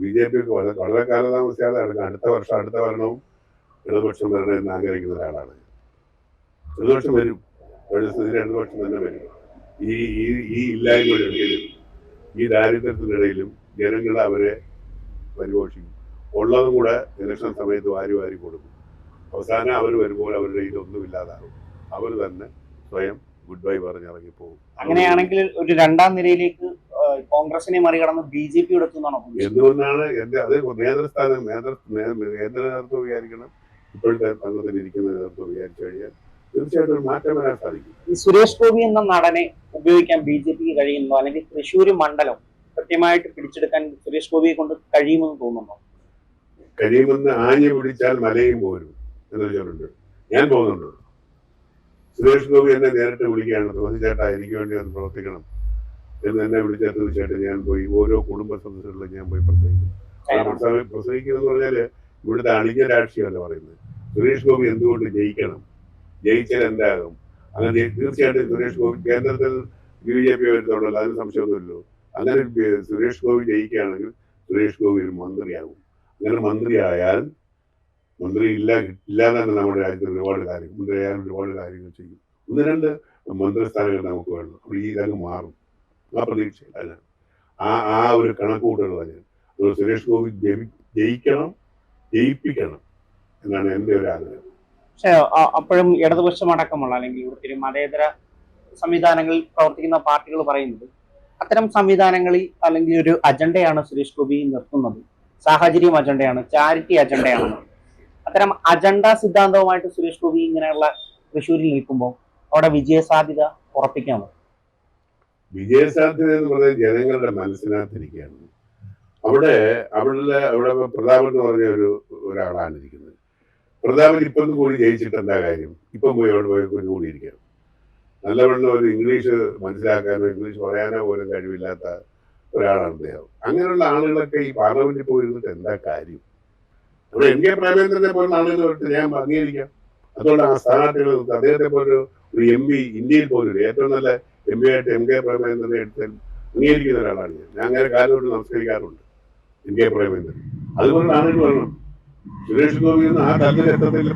B J P വളരെ വളരെ കാലതാമസിയാതെ അടുത്ത വർഷം അടുത്ത ഭരണവും ഇടതുപക്ഷം വരണം എന്ന് ആഗ്രഹിക്കുന്ന ഒരാളാണ് ഇടതുപക്ഷം വരും. ഇടതുപക്ഷം തന്നെ വരും. ഈ ഈ ഈ ഇല്ലായ്മയിലും ഈ ദാരിദ്ര്യത്തിനിടയിലും ജനങ്ങൾ അവരെ പരിപോഷിക്കും. ഉള്ളതും കൂടെ ഇലക്ഷൻ സമയത്ത് വാരി വാരി കൊടുക്കും. അവസാനം അവർ വരുമ്പോൾ അവരുടെ കയ്യിൽ ഒന്നും ഇല്ലാതാകും. അവർ തന്നെ സ്വയം ഗുഡ് ബൈ പറഞ്ഞിറങ്ങിപ്പോകും അങ്ങനെയാണെങ്കിൽ ഒരു രണ്ടാം നിരയിലേക്ക് കോൺഗ്രസിനെ മറികടന്ന് ബി ജെ പി എടുത്തുന്നാണോ എന്തുകൊണ്ടാണ് എന്റെ അത് നേതൃസ്ഥാനം നേതൃ കേന്ദ്ര നേതൃത്വം വിചാരിക്കണം. ഇപ്പോഴത്തെ സംഘത്തിൽ ഇരിക്കുന്ന നേതൃത്വം വിചാരിച്ചു കഴിഞ്ഞാൽ തീർച്ചയായിട്ടും ഒരു മാറ്റം വരാൻ സാധിക്കും. ഈ സുരേഷ് ഗോപി എന്ന നടനെ ഉപയോഗിക്കാൻ ബി ജെ പിക്ക് കഴിയുന്നു? അല്ലെങ്കിൽ തൃശ്ശൂർ മണ്ഡലം കൃത്യമായിട്ട് പിടിച്ചെടുക്കാൻ സുരേഷ് ഗോപിയെ കൊണ്ട് കഴിയുമെന്ന് തോന്നുന്നു കഴിയുമെന്ന് ആഞ്ഞു പിടിച്ചാൽ മലയും പോരും എന്ന് വെച്ചിട്ടുണ്ട് ഞാൻ പോകുന്നുണ്ട് സുരേഷ് ഗോപി എന്നെ നേരിട്ട് വിളിക്കുകയാണ്. തോന്നി ചേട്ടാ എനിക്ക് വേണ്ടി ഒന്ന് പ്രവർത്തിക്കണം. എന്ന് എന്നെ വിളിച്ചാൽ തീർച്ചയായിട്ടും ഞാൻ പോയി ഓരോ കുടുംബ സദസ്സുകളിലും ഞാൻ പോയി പ്രസംഗിക്കും. ആ പ്രസംഗ- പ്രസംഗിക്കുന്നത് പറഞ്ഞാൽ ഇവിടുത്തെ അണിഞ്ഞ രാഷ്ട്രീയമല്ല പറയുന്നത്. സുരേഷ് ഗോപി എന്തുകൊണ്ട് ജയിക്കണം? ജയിച്ചാൽ എന്താകും? അങ്ങനെ തീർച്ചയായിട്ടും സുരേഷ് ഗോപി കേന്ദ്രത്തിൽ ബി ജെ പി വരുന്നുണ്ടല്ലോ അതിന് സംശയമൊന്നുമില്ലല്ലോ. അങ്ങനെ സുരേഷ് ഗോപി ജയിക്കുകയാണെങ്കിൽ സുരേഷ് ഗോപി ഒരു മന്ത്രിയാകും. അങ്ങനെ മന്ത്രിയായാൽ മന്ത്രി ഇല്ല ഇല്ലാതെ നമ്മുടെ രാജ്യത്ത് ഒരുപാട് കാര്യങ്ങൾ മന്ത്രിയായാലും ഒരുപാട് കാര്യങ്ങൾ ചെയ്യും. ഒന്ന് രണ്ട് മന്ത്രിസ്ഥാനങ്ങൾ നമുക്ക് വേണം. അപ്പോൾ ഈ ഇതങ്ങ് മാറും. ആ പ്രതീക്ഷ അല്ല. ആ ആ ഒരു കണക്കുകൂട്ടുകൾ ഞാൻ. അതുകൊണ്ട് സുരേഷ് ഗോപി ജയി- ജയിക്കണം ജയിപ്പിക്കണം എന്നാണ് എന്റെ ഒരു ആഗ്രഹം. പക്ഷേ അപ്പോഴും ഇടതുപക്ഷം അടക്കമുള്ള അല്ലെങ്കിൽ ഒരു മതേതര സംവിധാനങ്ങളിൽ പ്രവർത്തിക്കുന്ന പാർട്ടികൾ പറയുന്നത് അത്തരം സംവിധാനങ്ങളിൽ അല്ലെങ്കിൽ ഒരു അജണ്ടയാണ് സുരേഷ് ഗോപി നിർത്തുന്നത്. സാഹചര്യം അജണ്ടയാണ് ചാരിറ്റി അജണ്ടയാണ്. അത്തരം അജണ്ട സിദ്ധാന്തവുമായിട്ട് സുരേഷ് ഗോപി ഇങ്ങനെയുള്ള തൃശ്ശൂരിൽ നിൽക്കുമ്പോൾ അവിടെ വിജയ സാധ്യത ഉറപ്പിക്കാമോ? വിജയസാധ്യത എന്ന് പറയുന്നത് ജനങ്ങളുടെ മനസ്സിനകത്തിരിക്കുകയാണ്. അവിടെ അവിടെ അവിടെ പ്രതാപൻ എന്ന് പറഞ്ഞ ഒരു ഒരാളാണ് ഇരിക്കുന്നത്. പ്രതാപൻ ഇപ്പം കൂടി ജയിച്ചിട്ട് എന്താ കാര്യം? ഇപ്പം പോയി അവിടെ പോയി കുഞ്ഞു കൂടി ഇരിക്കണം നല്ലവണ്ണം ഒരു ഇംഗ്ലീഷ് മനസ്സിലാക്കാനോ ഇംഗ്ലീഷ് പറയാനോ പോലും കഴിവില്ലാത്ത ഒരാളാണ് അദ്ദേഹം. അങ്ങനെയുള്ള ആളുകളൊക്കെ ഈ പാർലമെന്റിൽ പോയിരുന്നിട്ട് എന്താ കാര്യം? അവിടെ എൻ കെ പ്രേമേന്ദ്രനെ പോലുള്ള ആളുകളെ തൊട്ട് ഞാൻ അംഗീകരിക്കാം. അതുകൊണ്ട് ആ സ്ഥാനാർത്ഥികൾ. അദ്ദേഹത്തെ പോലൊരു ഒരു എം പി ഇന്ത്യയിൽ പോലും ഏറ്റവും നല്ല എം പി ആയിട്ട് എം കെ പ്രേമേന്ദ്രനെ എടുത്താൽ അംഗീകരിക്കുന്ന ഒരാളാണ് ഞാൻ. ഞാൻ അങ്ങനെ കാലോട്ട് നമസ്കരിക്കാറുണ്ട് എം കെ പ്രേമേന്ദ്രൻ അതുപോലെ വരണം സുരേഷ് ഗോപി ആ തലത്തിൽ എത്തത്തിൽ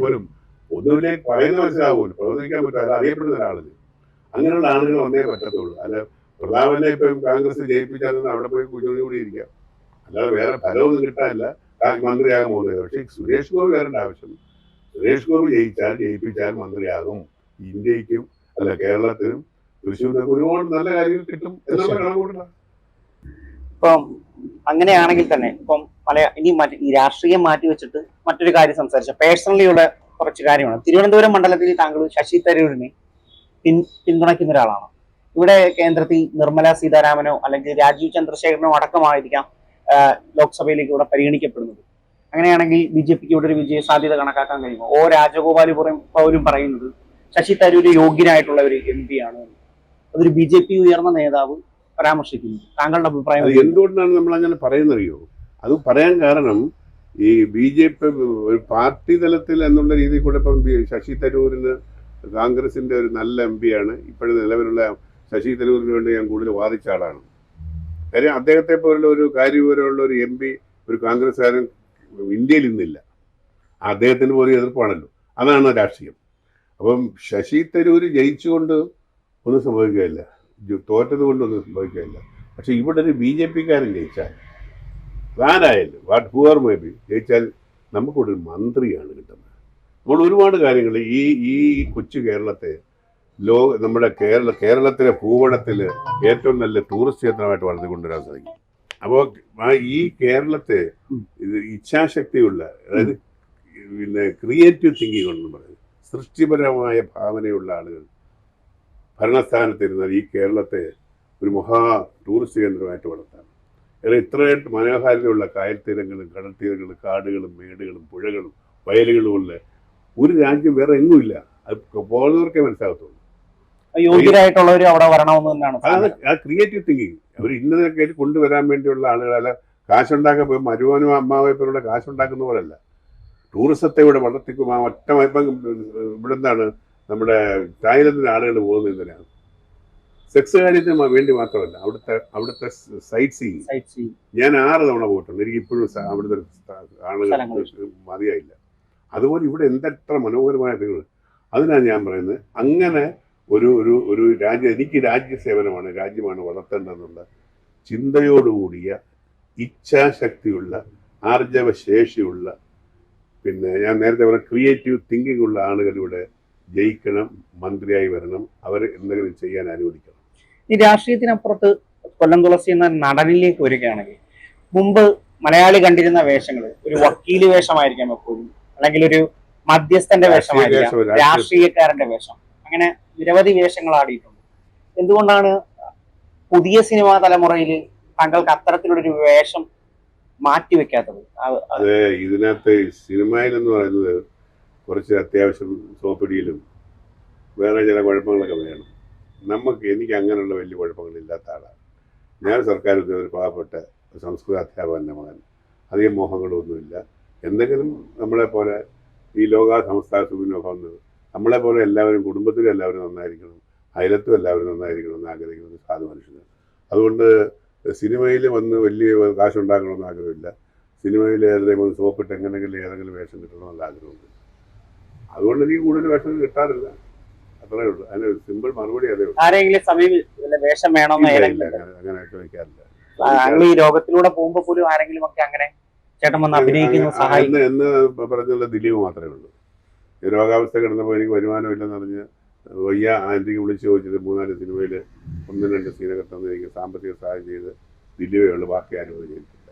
പോലും ഒന്നുമില്ലേ പറയുന്ന മനസ്സിലാവുമല്ലോ പ്രവർത്തിക്കാൻ പറ്റും. അത് അറിയപ്പെടുന്ന ഒരാളല്ലേ. അങ്ങനെയുള്ള ആളുകൾ വന്നേ പറ്റത്തുള്ളൂ. അല്ല പ്രതാപനെ ഇപ്പം കോൺഗ്രസ് ജയിപ്പിച്ചാൽ അവിടെ പോയി കുഞ്ഞുണി കൂടി ഇരിക്കാം. അല്ലാതെ വേറെ ഫലമൊന്നും കിട്ടാനില്ല. മന്ത്രിയാകാൻ പോകുന്നത്. പക്ഷേ സുരേഷ് ഗോപി വരേണ്ട ആവശ്യം സുരേഷ് ഗോപി ജയിച്ചാൽ ജയിപ്പിച്ചാൽ മന്ത്രിയാകും. ഇന്ത്യക്കും അല്ല കേരളത്തിനും ഒരുപാട് നല്ല കാര്യങ്ങൾ കിട്ടും എന്നുള്ള ഇപ്പം അങ്ങനെയാണെങ്കിൽ തന്നെ ഇപ്പം പല ഇനി മറ്റ് ഈ രാഷ്ട്രീയം മാറ്റി വെച്ചിട്ട് മറ്റൊരു കാര്യം സംസാരിച്ച. പേഴ്സണലി ഉള്ള കുറച്ച് കാര്യമാണ്. തിരുവനന്തപുരം മണ്ഡലത്തിൽ താങ്കൾ ശശി തരൂരിനെ പിൻ പിന്തുണയ്ക്കുന്ന ഒരാളാണ്. ഇവിടെ കേന്ദ്രത്തിൽ നിർമ്മല സീതാരാമനോ അല്ലെങ്കിൽ രാജീവ് ചന്ദ്രശേഖരനോ അടക്കമായിരിക്കാം ലോക്സഭയിലേക്ക് ഇവിടെ പരിഗണിക്കപ്പെടുന്നത്. അങ്ങനെയാണെങ്കിൽ ബി ജെ പിക്ക് ഇവിടെ ഒരു വിജയ സാധ്യത കണക്കാക്കാൻ കഴിയുമോ? ഓ രാജഗോപാൽ പുറം പോലും പറയുന്നത് ശശി തരൂര് യോഗ്യനായിട്ടുള്ള ഒരു എം പി ആണ് എന്ന്. അതൊരു ബി ജെ പി ഉയർന്ന നേതാവ് പരാമർശിക്കുന്നു. താങ്കളുടെ അഭിപ്രായം എന്തുകൊണ്ടാണ് നമ്മൾ അങ്ങനെ പറയുന്നറിയോ? അത് പറയാൻ കാരണം ഈ ബി ജെ പി ഒരു പാർട്ടി തലത്തിൽ എന്നുള്ള രീതിയിൽ കൂടെ ഇപ്പം ശശി തരൂരിന് കോൺഗ്രസിന്റെ ഒരു നല്ല എം ആണ് ഇപ്പോഴും നിലവിലുള്ള ശശി തരൂരിന് വേണ്ടി ഞാൻ കൂടുതൽ വാദിച്ച ആളാണ്. കാര്യം അദ്ദേഹത്തെ പോലുള്ള ഒരു കാര്യവിവരമുള്ള ഒരു എം പി ഒരു കോൺഗ്രസ്സുകാരൻ ഇന്ത്യയിൽ ഇന്നില്ല. അദ്ദേഹത്തിന് പോലും എതിർപ്പാണല്ലോ. അതാണ് രാഷ്ട്രീയം. അപ്പം ശശി തരൂര് ജയിച്ചുകൊണ്ട് ഒന്നും സംഭവിക്കുകയില്ല. തോറ്റത് കൊണ്ടൊന്നും സംഭവിക്കുകയില്ല. പക്ഷെ ഇവിടെ ഒരു ബി ജെ പിക്കാരൻ ജയിച്ചാൽ ആരായാലും വാട്ട് ഹുവർ മേ ബി ജയിച്ചാൽ നമുക്കിവിടെ ഒരു മന്ത്രിയാണ് കിട്ടുന്നത്. നമ്മൾ ഒരുപാട് കാര്യങ്ങൾ ഈ ഈ കൊച്ചു കേരളത്തെ ലോക നമ്മുടെ കേരള കേരളത്തിലെ ഭൂപടത്തിൽ ഏറ്റവും നല്ല ടൂറിസ്റ്റ് കേന്ദ്രമായിട്ട് വളർത്തിക്കൊണ്ടുവരാൻ സാധിക്കും. അപ്പോൾ ഈ കേരളത്തെ ഇച്ഛാശക്തിയുള്ള അതായത് പിന്നെ ക്രിയേറ്റീവ് തിങ്കിങ് ഉണ്ടെന്ന് പറയുന്നത് സൃഷ്ടിപരമായ ഭാവനയുള്ള ആളുകൾ ഭരണസ്ഥാനത്തിരുന്നാൽ ഈ കേരളത്തെ ഒരു മഹാ ടൂറിസ്റ്റ് കേന്ദ്രമായിട്ട് വളർത്താം. ഏറെ ഇത്രയായിട്ട് മനോഹാരിതയുള്ള കായൽ തീരങ്ങളും കടൽ തീരങ്ങളും കാടുകളും മേടുകളും പുഴകളും വയലുകളും ഉള്ള ഒരു രാജ്യം വേറെ എങ്ങും ഇല്ല. അത് പോകുന്നവർക്കേ മനസ്സിലാകത്തുള്ളൂ. യോഗ്യരായിട്ടുള്ളവർ അവിടെ വരണമെന്ന് തന്നെയാണ് ആ ക്രിയേറ്റീവ് തിങ്കിങ് അവർ ഇന്നതൊക്കെ കൊണ്ടുവരാൻ വേണ്ടിയുള്ള ആളുകളല്ല കാശുണ്ടാക്കാൻ പോയി മരുവനും അമ്മാവയപ്പനോട് കാശുണ്ടാക്കുന്ന പോലല്ല. ടൂറിസത്തെ ഇവിടെ വളർത്തിക്കും ആ ഒറ്റ ഇപ്പം ഇവിടെ എന്താണ് നമ്മുടെ തായ്ലൻഡിലെ ആളുകൾ പോകുന്നത് എന്തിനാണ് സെക്സ് കാര്യത്തിന് വേണ്ടി മാത്രമല്ല അവിടുത്തെ അവിടുത്തെ സൈറ്റ് സീയിങ് സൈറ്റ് സീ ഞാൻ ആറ് തവണ പോയിട്ടുണ്ട്. എനിക്ക് ഇപ്പോഴും അവിടുത്തെ ആളുകൾ. മതിയായില്ല. അതുപോലെ ഇവിടെ എന്തെത്ര മനോഹരമായ നിങ്ങൾ അതിനാണ് ഞാൻ പറയുന്നത് അങ്ങനെ ഒരു ഒരു ഒരു രാജ്യം എനിക്ക് രാജ്യസേവനമാണ് രാജ്യമാണ് വളർത്തേണ്ടതെന്നുള്ള ചിന്തയോടുകൂടിയ ഇച്ഛാശക്തിയുള്ള ആർജവശേഷിയുള്ള പിന്നെ ഞാൻ നേരത്തെ പറഞ്ഞ ക്രിയേറ്റീവ് തിങ്കിങ് ഉള്ള ആളുകൾ ഇവിടെ ജയിക്കണം മന്ത്രിയായി വരണം അവർ എന്തെങ്കിലും ചെയ്യാൻ അനുവദിക്കണം. ഈ രാഷ്ട്രീയത്തിനപ്പുറത്ത് കൊല്ലം തുളസി എന്ന നടനിലേക്ക് വരികയാണെങ്കിൽ മുമ്പ് മലയാളി കണ്ടിരുന്ന വേഷങ്ങൾ ഒരു വക്കീൽ വേഷമായിരിക്കാം എപ്പോഴും അല്ലെങ്കിൽ ഒരു മധ്യസ്ഥന്റെ വേഷമായിരിക്കാം രാഷ്ട്രീയക്കാരന്റെ വേഷം. അങ്ങനെ നിരവധി വേഷങ്ങൾ ആടിയിട്ടുണ്ട്. എന്തുകൊണ്ടാണ് പുതിയ സിനിമാ തലമുറയിൽ താങ്കൾക്ക് അത്തരത്തിലുള്ളൊരു വേഷം മാറ്റിവെക്കാത്തത്? അത് ഇതിനകത്ത് സിനിമയിൽ എന്ന് പറയുന്നത് കുറച്ച് അത്യാവശ്യം സോപ്പിടിയിലും വേറെ ചില കുഴപ്പങ്ങളൊക്കെ വേണം. നമുക്ക് എനിക്ക് അങ്ങനെയുള്ള വലിയ കുഴപ്പങ്ങളില്ലാത്ത ആളാണ്. ഞാൻ സർക്കാർ ഉദ്യോഗ- ഒരു പാവപ്പെട്ട സംസ്കൃത അധ്യാപകന്റെ മകൻ. അധികം മോഹങ്ങളൊന്നുമില്ല. എന്തെങ്കിലും നമ്മളെ പോലെ ഈ ലോക സംസ്ഥാന സുഖിനൊപ്പം നമ്മളെ പോലെ എല്ലാവരും കുടുംബത്തിലും എല്ലാവരും നന്നായിരിക്കണം. അയലത്തും എല്ലാവരും നന്നായിരിക്കണം എന്ന് ആഗ്രഹിക്കുന്ന ഒരു സാധു മനുഷ്യന് അതുകൊണ്ട് സിനിമയിൽ വന്ന് വലിയ കാശുണ്ടാക്കണമെന്ന് ആഗ്രഹമില്ല. സിനിമയിൽ ഏതെങ്കിലും സോപ്പിട്ട് എങ്ങനെയെങ്കിലും ഏതെങ്കിലും വേഷം കിട്ടണമെന്നുള്ള ആഗ്രഹമുണ്ട്. അതുകൊണ്ട് എനിക്ക് കൂടുതൽ വേഷം കിട്ടാറില്ല. അത്രേ ഉള്ളൂ. അതിന് സിമ്പിൾ മറുപടി അതേ ഉള്ളൂ. ആരെങ്കിലും സമീപ വേഷം വേണമെന്ന് അങ്ങനെ ചോദിക്കാറില്ല താങ്കൾ ഈ രോഗത്തിലൂടെ പോകുമ്പോ പോലും ആരെങ്കിലും ഒക്കെ അങ്ങനെ ചേട്ടൻ വന്ന് അഭിനയിക്കുന്ന ആ, സഹായിക്കും എന്ന് പറഞ്ഞുള്ള ദിലീപ് മാത്രമേ ഉള്ളൂ. ഈ രോഗാവസ്ഥ കിടന്നപ്പോൾ എനിക്ക് വരുമാനമില്ലെന്ന് പറഞ്ഞ് വയ്യ ആന്റിക്ക് വിളിച്ച് ചോദിച്ചത് മൂന്നാൽ സിനിമയിൽ ഒന്നും രണ്ട് സീനൊക്കെ തന്ന് എനിക്ക് സാമ്പത്തിക സഹായം ചെയ്ത് ദിലീപേ ഉള്ളൂ ബാക്കി ആരും ചെയ്തിട്ടില്ല